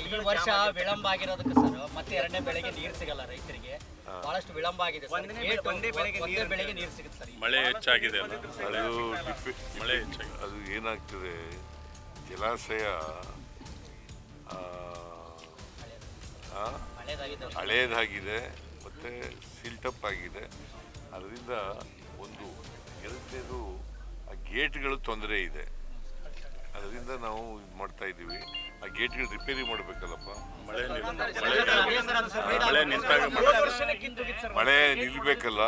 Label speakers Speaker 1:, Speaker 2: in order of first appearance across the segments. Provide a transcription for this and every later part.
Speaker 1: ಈ ವರ್ಷ ವಿಳಂಬ ಆಗಿರೋದಕ್ಕೆ ಸರ್ ಮತ್ತೆ ಎರಡನೇ ಬೆಳೆಗೆ ನೀರು ಸಿಗಲ್ಲ ರೈತರಿಗೆ. ಬಹಳಷ್ಟು ವಿಳಂಬ ಆಗಿದೆ
Speaker 2: ಒಂದೇ ಬೆಳೆಗೆ ನೀರು
Speaker 1: ಬೆಳೆಗೆ ನೀರು ಸಿಗುತ್ತೆ ಸರ್
Speaker 3: ಮಳೆ ಹೆಚ್ಚಾಗಿದೆ ಮಳೆ ಹೆಚ್ಚಾಗಿದೆ.
Speaker 4: ಅದು ಏನಾಗ್ತದೆ? ಜಲಾಶಯ
Speaker 1: ಹಳೇದಾಗಿದೆ.
Speaker 4: ಮತ್ತೆ ಸಿಲ್ಟಪ್ ಆಗಿದೆ. ಅದರಿಂದ ಒಂದು ಎರಡನೇದು ಆ ಗೇಟ್ಗಳು ತೊಂದರೆ ಇದೆ. ಅದರಿಂದ ನಾವು ಇದು ಮಾಡ್ತಾ ಇದ್ದೀವಿ. ಆ ಗೇಟ್ಗಳು ರಿಪೇರಿ ಮಾಡಬೇಕಲ್ಲಪ್ಪ?
Speaker 3: ಮಳೆ ಮಳೆ
Speaker 4: ನಿಲ್ಬೇಕಲ್ಲ?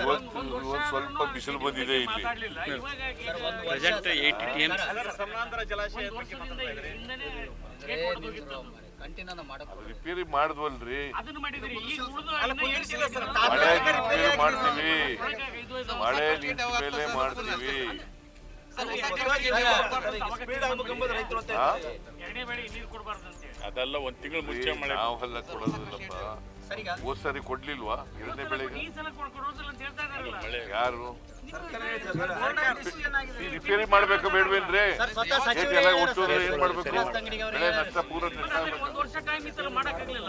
Speaker 4: ಇವತ್ತು ಸ್ವಲ್ಪ ಬಿಸಿಲು ಬಂದಿದೆ ಇಲ್ಲಿ. ರಿಪೇರಿ ಮಾಡಿದ್ವಲ್ರಿ ಮಳೆ
Speaker 2: ರಿಪೇರಿ
Speaker 4: ಮಾಡ್ತೀವಿ. ಮಳೆ ನಿಂತ ಮೇಲೆ ಮಾಡ್ತೀವಿ?
Speaker 3: ಅದೆಲ್ಲ ಒಂದ್ ತಿಂಗಳು ಮುಂಚೆ ಮಳೆ
Speaker 4: ನಾವೆಲ್ಲ ಕೊಡೋದಿಲ್ಲಪ್ಪ
Speaker 1: ಸರ್ ಈಗ
Speaker 4: ಹೋದ್ ಸರಿ ಕೊಡ್ಲಿಲ್ವಾ? ಎರಡನೇ ಬೆಳೆಗೆ?
Speaker 3: ಮಳೆ.
Speaker 4: ಯಾರು? ಈ ರಿಪೇರಿ ಮಾಡ್ಬೇಕು ಬೇಡವೇನ್ರಿ ಎಲ್ಲ ಒಟ್ಟು ಏನ್ ಮಾಡ್ಬೇಕು? ಬೆಳೆ ನಷ್ಟ ಪೂರ ನೀವ್ ಹೇಳ್ದಾಗ ಎಲ್ಲ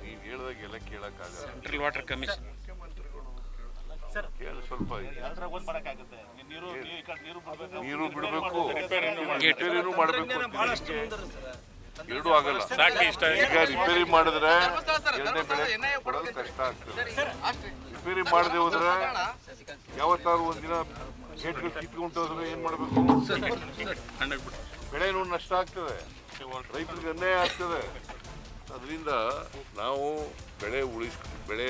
Speaker 4: ನೀವ್ ಹೇಳ್ದಾಗೆಲ್ಲ ಕೇಳಕ್ಕಾಗಲ್ಲ.
Speaker 3: ಸೆಂಟ್ರಲ್ ವಾಟರ್ ಕಮಿಷನ್
Speaker 4: ಸ್ವಲ್ಪ
Speaker 2: ನೀರು ಬಿಡ್ಬೇಕು.
Speaker 4: ನೀರು ಬಿಡಬೇಕು.
Speaker 3: ರಿಪೇರಿನೂ
Speaker 4: ಮಾಡಬೇಕು ಎರಡೂ ಆಗಲ್ಲ. ಈಗ ರಿಪೇರಿ ಮಾಡಿದ್ರೆ ಎರಡನೇ ಬೆಳೆ ಕೊಡೋದು ಕಷ್ಟ ಆಗ್ತದೆ. ರಿಪೇರಿ ಮಾಡದೆ ಹೋದ್ರೆ ಯಾವತ್ತಾದ್ರು ಒಂದಿನ ಗೇಟ್ಗಳು ಕಿತ್ಕೊಂಡು ಹೋದ್ರೆ ಏನ್ ಮಾಡ್ಬೇಕು? ಬೆಳೆನೂ ನಷ್ಟ ಆಗ್ತದೆ. ರೈತರಿಗೆ ಅನ್ಯಾಯ ಆಗ್ತದೆ. ಅದರಿಂದ ನಾವು ಬೆಳೆ ಉಳಿಸ್ ಬೆಳೆ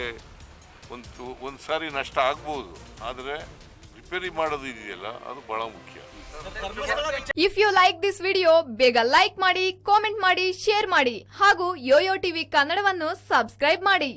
Speaker 4: ಒಂದು ಒಂದು ಸಾರಿ ನಷ್ಟ ಆಗ್ಬೋದು. ಆದರೆ ರಿಪೇರಿ ಮಾಡೋದು ಇದೆಯಲ್ಲ, ಅದು ಬಹಳ ಮುಖ್ಯ.
Speaker 5: If you like this video ಬೇಗ ಲೈಕ್ ಮಾಡಿ ಕಾಮೆಂಟ್ ಮಾಡಿ ಶೇರ್ ಮಾಡಿ, ಹಾಗೂ ಯೋಯೋ ಟಿವಿ ಕನ್ನಡವನ್ನು ಸಬ್ಸ್ಕ್ರೈಬ್ ಮಾಡಿ.